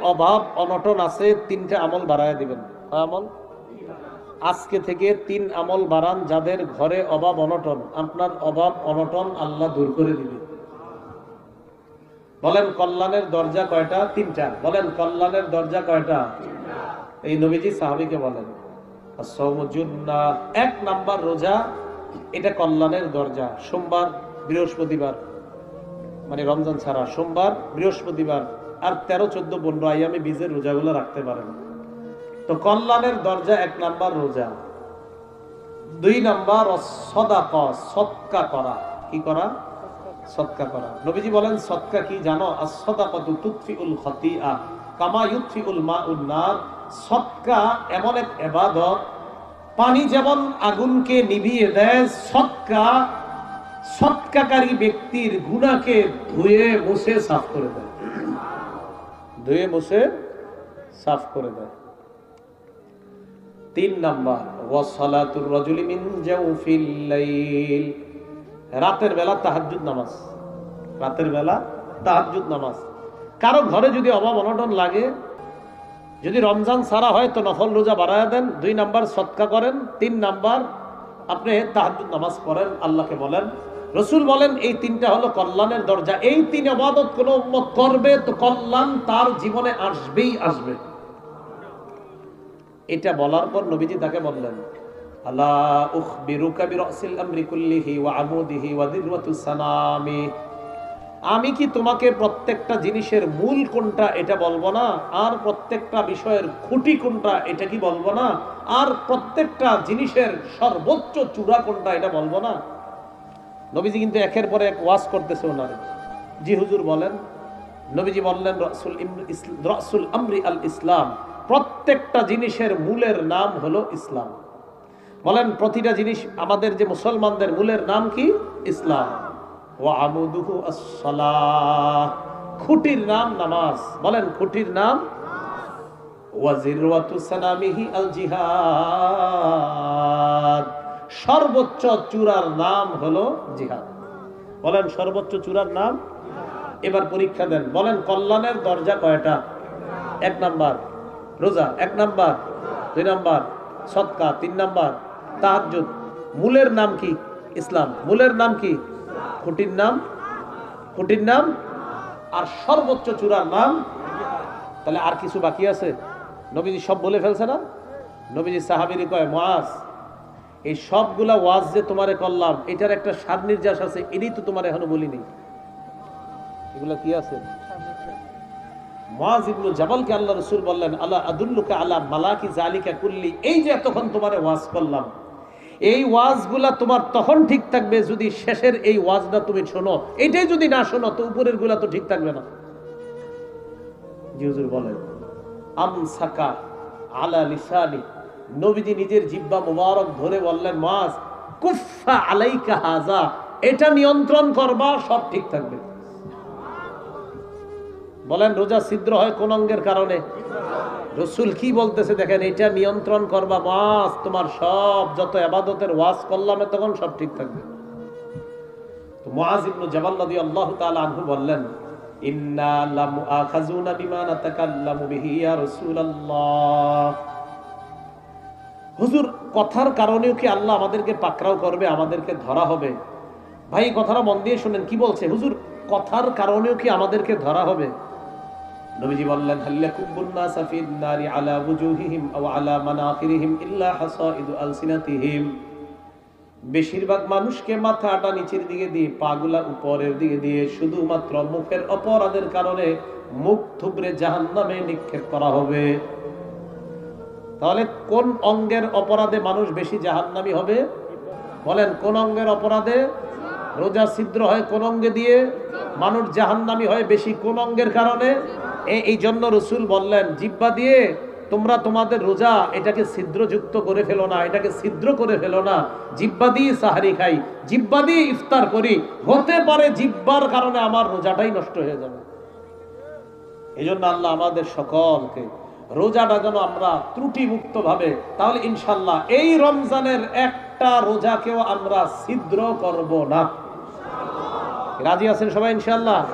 অভাব, অনটন আছে, তিনটা আমল বাড়ায় দিবেন। আমল? আজকে থেকে তিন আমল বাড়ান যাদের ঘরে অভাব, অনটন। আপনার অভাব, অনটন আল্লাহ দূর করে দিবে। বলেন, কল্যাণের দরজা কয়টা? তিনটা। বলেন, কল্যাণের দরজা কয়টা? এই নবীজি সাহাবিকে বলেন এক নাম্বার রোজা, এটা কল্যাণের দরজা। সোমবার, বৃহস্পতিবার মানে রমজান ছাড়া। সোমবার, বৃহস্পতিবার আর তেরো, চোদ্দ, পনেরো আয়ামে বীজের রোজাগুলো রাখতে পারেন। তো কল্যাণের দরজা এক নাম্বার রোজা। দুই নাম্বার সদাক, সৎকা করা। কি করা? সৎকা করা। নবীজি বলেন, সৎকা কি জানো? আসদাকাতু তুতফিউল খাতিয়া কামা ইউতফিউল মাউন নার। সৎকা এমন এক ইবাদত পানি যেমন আগুনকে নিভিয়ে দেয়, সৎকা, সৎকাকারী ব্যক্তির গুণাকে ধুয়ে মুছে সাফ করে দেয়। ধুয়ে মুছে সাফ করে দেয়। তিন নাম্বার ওয়াসালাতুর রাজুলি মিন জাওফিল লাইল। রাতের বেলা তাহাজ্জুদ নামাজ। রাতের বেলা তাহাজ্জুদ নামাজ। কারও ঘরে যদি অভাব অনটন লাগে, যদি রমজান সারা হয় তো নফল রোজা বাড়ায় দেন, দুই নাম্বার সৎকা করেন, তিন নাম্বার আপনি তাহাজ্জুদ নামাজ পড়েন, আল্লাহকে বলেন রসুল বলেন, এই তিনটা হলো কল্যাণের দরজা। এই তিন আবাদত কোন উম্মত করবে তো কল্যাণ তার জীবনে আসবেই আসবে। এটা বলার পর নবীজি তাকে বললেন আমি কি তোমাকে প্রত্যেকটা জিনিসের মূল কোনটা এটা বলব না? আর প্রত্যেকটা বিষয়ের খুঁটি কোনটা এটা কি বলব না? আর প্রত্যেকটা জিনিসের সর্বোচ্চ চূড়া কোনটা এটা বলব না? নবীজি কিন্তু একের পরে এক ওয়াজ করতেছে ওনারে। জি হুজুর বলেন, নবীজি বললেন, রসুল রসুল আমরি আল ইসলাম, প্রত্যেকটা জিনিসের মূলের নাম হলো ইসলাম। বলেন, প্রতিটা জিনিস আমাদের যে মুসলমানদের মূলের নাম কি? ইসলাম। খুঁটির নাম নামাজ। বলেন, খুঁটির নাম? ওয়াজিরওয়াতু সানামিহি সর্বোচ্চ চূড়ার নাম হলো জিহাদ। বলেন সর্বোচ্চ চূড়ার নাম? এবার পরীক্ষা দেন। বলেন কল্যাণের দরজা কয়টা? এক নাম্বার। রোজা? এক নাম্বার। দুই নাম্বার। সৎকা তিন নাম্বার। তাহাজ্জুদ? মূলের নাম কি? ইসলাম। মূলের নাম কি? খুঁটির নাম? খুঁটির নাম? আর সর্বোচ্চ চূড়ার নাম? তাহলে আর কিছু বাকি আছে? নবীজি সব বলে ফেলছে না? নবীজি সাহাবিরি কয় মাস এই সবগুলা ওয়াজ যে তোমারে করলাম, এটার একটা সার নির্যাস আছে এটাই তো তোমার এখনও বলিনি। এগুলা কি আছে? জাবালকে আল্লাহ রাসূল বললেন আল্লাহ জালিকা কুল্লি? এই যে এতক্ষণ ওয়াজ করলাম, এই ওয়াজগুলা তোমার তখন ঠিক থাকবে যদি শেষের এই ওয়াজটা তুমি শোনো। এটাই যদি না শোনো, তো উপরেরগুলা তো ঠিক থাকবে না। বলেন আলা নবীজি নিজের জিব্বা মুবারক ধরে বললেন, মাস কুফা আলাইকা হাজা এটা নিয়ন্ত্রণ করবা, সব ঠিক থাকবে। বলেন, রোজা ছিদ্র হয় কোন অঙ্গের কারণে? রসুল কি বলতেছে দেখেন, এটা নিয়ন্ত্রণ করবা, মাস, তোমার সব যত আবাদতের ওয়াজ করলাম, তখন সব ঠিক থাকবে। তো মুআজ ইবনু জাবাল রাদিয়াল্লাহু তাআলা আনহু বললেন, ইন্না লামুআখাযুনা বিমা নাতাকাল্লামু বিহি ইয়া রাসূলুল্লাহ। হুজুর, কথার কারণেও কি আল্লাহ আমাদেরকে পাকড়াও করবে, আমাদেরকে ধরা হবে? ভাই কথাটা মন দিয়ে শুনেন, কি বলছে? হুজুর, কথার কারণেও কি আমাদেরকে ধরা হবে? নবীজি বললেন হাল্লাকুবুন নাসা ফিন নারি আলা বুজুহিহিম আও আলা মানাখিরিহিম ইল্লা হাসাইদু আলসিনাতিহিম। বেশিরভাগ মানুষকে মাথাটা নিচের দিকে দিয়ে, পাগুলা উপরের দিকে দিয়ে, শুধুমাত্র মুখের অপরাধের কারণে মুখ থুবড়ে জাহান্নামে নিক্ষেপ করা হবে। তাহলে কোন অঙ্গের অপরাধে মানুষ বেশি জাহান্নামি হবে? বলেন, কোন অঙ্গের অপরাধে রোজা ছিদ্র হয় কোন অঙ্গে দিয়ে মানুষ জাহান্নামি হয় বেশি? কোন অঙ্গের কারণে? এই জন্য রসুল বললেন, জিব্বা দিয়ে তোমরা তোমাদের রোজা এটাকে ছিদ্রযুক্ত করে ফেলো না, এটাকে ছিদ্র করে ফেলো না। জিব্বা দিয়ে সাহারি খাই, জিব্বা দিয়ে ইফতার করি, হতে পারে জিব্বার কারণে আমার রোজাটাই নষ্ট হয়ে যাবে। এই জন্য আল্লাহ আমাদের সকলকে রোজাটা যেন আমরা ত্রুটি মুক্ত ভাবে তাহলে ইনশাল্লাহ এই রমজানের একটা রোজাকেও আমরা ছিদ্র করব না। রাজি আছেন সবাই ইনশাল্লাহ?